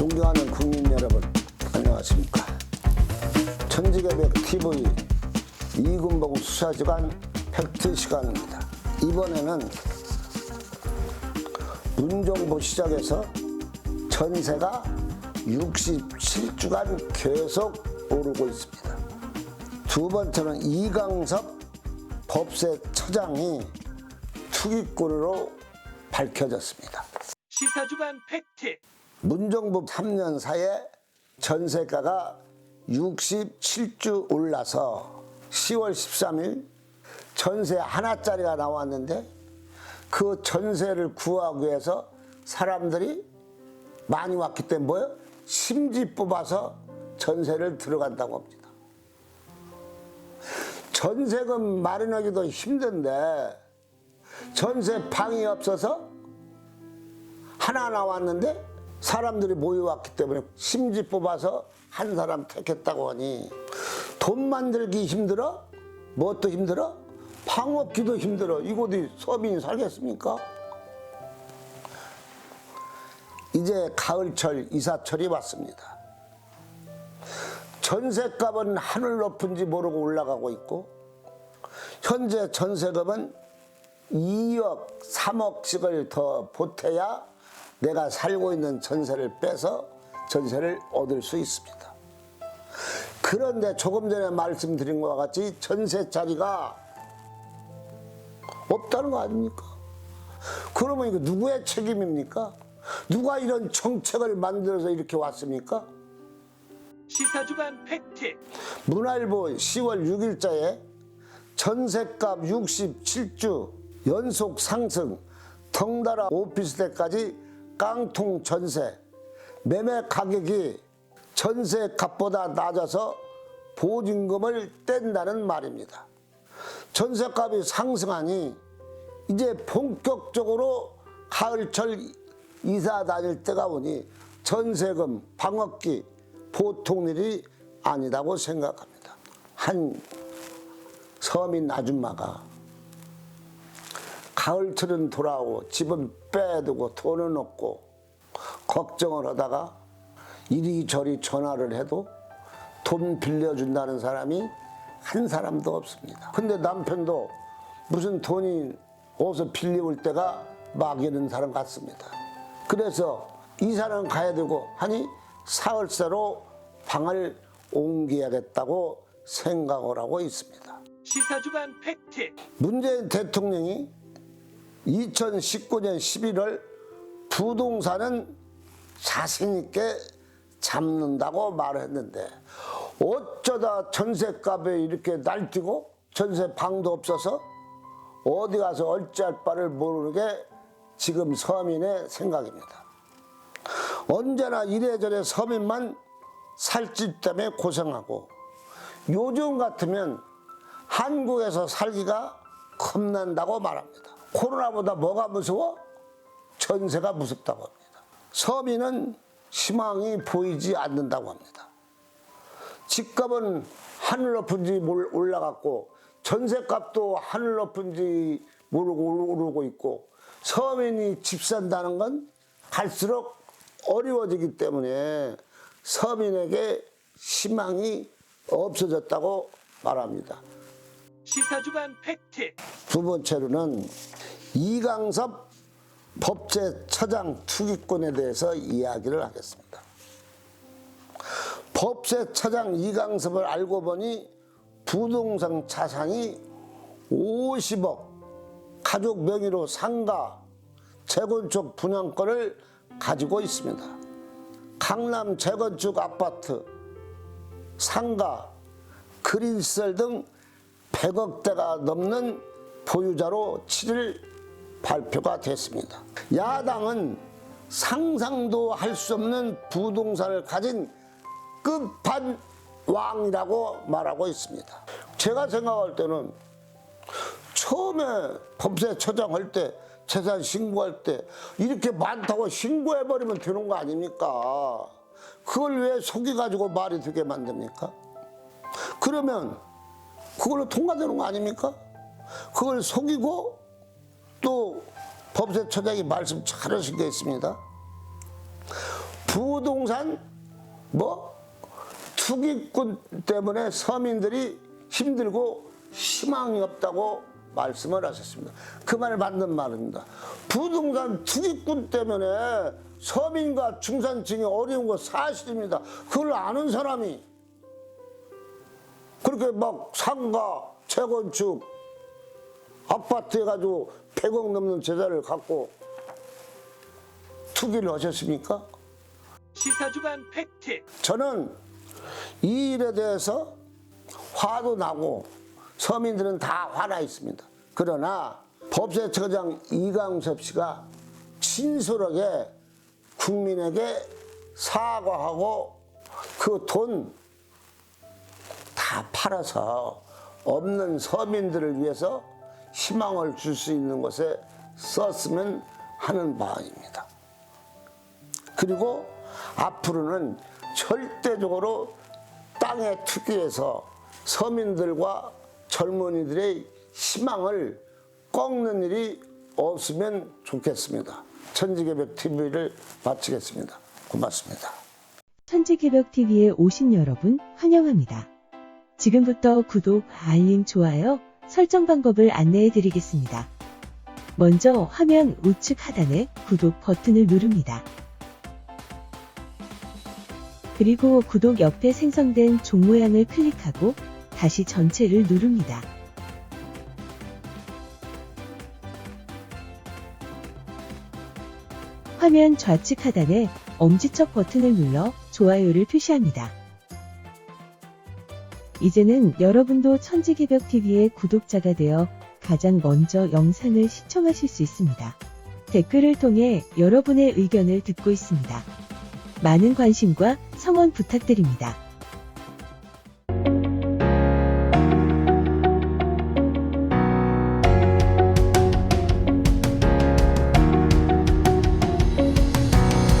존경하는 국민 여러분, 안녕하십니까. 천지개벽 TV 이군복 수사지간 팩트 시간입니다. 이번에는 문정부 시작해서 전세가 67주간 계속 오르고 있습니다. 두 번째는 이강섭 법세 처장이 투기꾼으로 밝혀졌습니다. 시사주간 팩트 문정부 3년 사이에 전세가가 67주 올라서 10월 13일 전세 하나짜리가 나왔는데 그 전세를 구하기 위해서 사람들이 많이 왔기 때문에 뭐요? 심지 뽑아서 전세를 들어간다고 합니다. 전세금 마련하기도 힘든데 전세 방이 없어서 하나 나왔는데 사람들이 모여왔기 때문에 심지 뽑아서 한 사람 택했다고 하니 돈 만들기 힘들어? 무엇도 힘들어? 방 없기도 힘들어. 이곳이 서민이 살겠습니까? 이제 가을철 이사철이 왔습니다. 전세값은 하늘 높은지 모르고 올라가고 있고 현재 전세금은 2억, 3억씩을 더 보태야 내가 살고 있는 전세를 빼서 전세를 얻을 수 있습니다. 그런데 조금 전에 말씀드린 것과 같이 전세 자리가 없다는 거 아닙니까? 그러면 이거 누구의 책임입니까? 누가 이런 정책을 만들어서 이렇게 왔습니까? 시사주간 팩트 문화일보 10월 6일자에 전세값 67주 연속 상승, 덩달아 오피스텔까지 깡통 전세, 매매 가격이 전세 값보다 낮아서 보증금을 뗀다는 말입니다. 전세값이 상승하니 이제 본격적으로 가을철 이사 다닐 때가 오니 전세금, 방어기 보통 일이 아니라고 생각합니다. 한 서민 아줌마가 가을철은 돌아오고 집은 빼두고 돈은 없고 걱정을 하다가 이리저리 전화를 해도 돈 빌려준다는 사람이 한 사람도 없습니다. 근데 남편도 무슨 돈이 어디서 빌려올 때가 막이는 사람 같습니다. 그래서 이사는 가야 되고 하니 사흘새로 방을 옮겨야겠다고 생각을 하고 있습니다. 시사주간 팩트 문재인 대통령이 2019년 11월 부동산은 자신있게 잡는다고 말했는데 어쩌다 전세값에 이렇게 날뛰고 전세 방도 없어서 어디 가서 어찌할 바를 모르게 지금 서민의 생각입니다. 언제나 이래저래 서민만 살집 때문에 고생하고 요즘 같으면 한국에서 살기가 겁난다고 말합니다. 코로나보다 뭐가 무서워? 전세가 무섭다고 합니다. 서민은 희망이 보이지 않는다고 합니다. 집값은 하늘 높은지 몰- 올라갔고 전세값도 하늘 높은지 모르고 오르고 있고 서민이 집 산다는 건 갈수록 어려워지기 때문에 서민에게 희망이 없어졌다고 말합니다. 시사주간 팩트 두 번째로는 이강섭 법제처장 투기꾼에 대해서 이야기를 하겠습니다. 법제처장 이강섭을 알고 보니 부동산 자산이 50억, 가족 명의로 상가, 재건축 분양권을 가지고 있습니다. 강남 재건축 아파트, 상가, 그린셀 등 100억대가 넘는 보유자로 7일 발표가 됐습니다. 야당은 상상도 할 수 없는 부동산을 가진 끝판왕이라고 말하고 있습니다. 제가 생각할 때는 처음에 법세 처장 할 때 재산 신고할 때 이렇게 많다고 신고해버리면 되는 거 아닙니까? 그걸 왜 속여가지고 말이 되게 만듭니까? 그러면 그걸로 통과되는 거 아닙니까? 그걸 속이고 또 법세처장이 말씀 잘하신 게 있습니다. 부동산 뭐 투기꾼 때문에 서민들이 힘들고 희망이 없다고 말씀을 하셨습니다. 그 말 맞는 말입니다. 부동산 투기꾼 때문에 서민과 중산층이 어려운 거 사실입니다. 그걸 아는 사람이 그렇게 막 상가, 재건축, 아파트 해가지고 100억 넘는 재산을 갖고 투기를 하셨습니까? 시사주간 팩트 저는 이 일에 대해서 화도 나고 서민들은 다 화나 있습니다. 그러나 법제처장 이강섭 씨가 진솔하게 국민에게 사과하고 그 돈 다 팔아서 없는 서민들을 위해서 희망을 줄 수 있는 것에 썼으면 하는 바입니다. 그리고 앞으로는 절대적으로 땅에 투기해서 서민들과 젊은이들의 희망을 꺾는 일이 없으면 좋겠습니다. 천지개벽 TV를 마치겠습니다. 고맙습니다. 천지개벽TV에 오신 여러분 환영합니다. 지금부터 구독, 알림, 좋아요, 설정 방법을 안내해 드리겠습니다. 먼저 화면 우측 하단에 구독 버튼을 누릅니다. 그리고 구독 옆에 생성된 종 모양을 클릭하고 다시 전체를 누릅니다. 화면 좌측 하단에 엄지척 버튼을 눌러 좋아요를 표시합니다. 이제는 여러분도 천지개벽TV의 구독자가 되어 가장 먼저 영상을 시청하실 수 있습니다. 댓글을 통해 여러분의 의견을 듣고 있습니다. 많은 관심과 성원 부탁드립니다.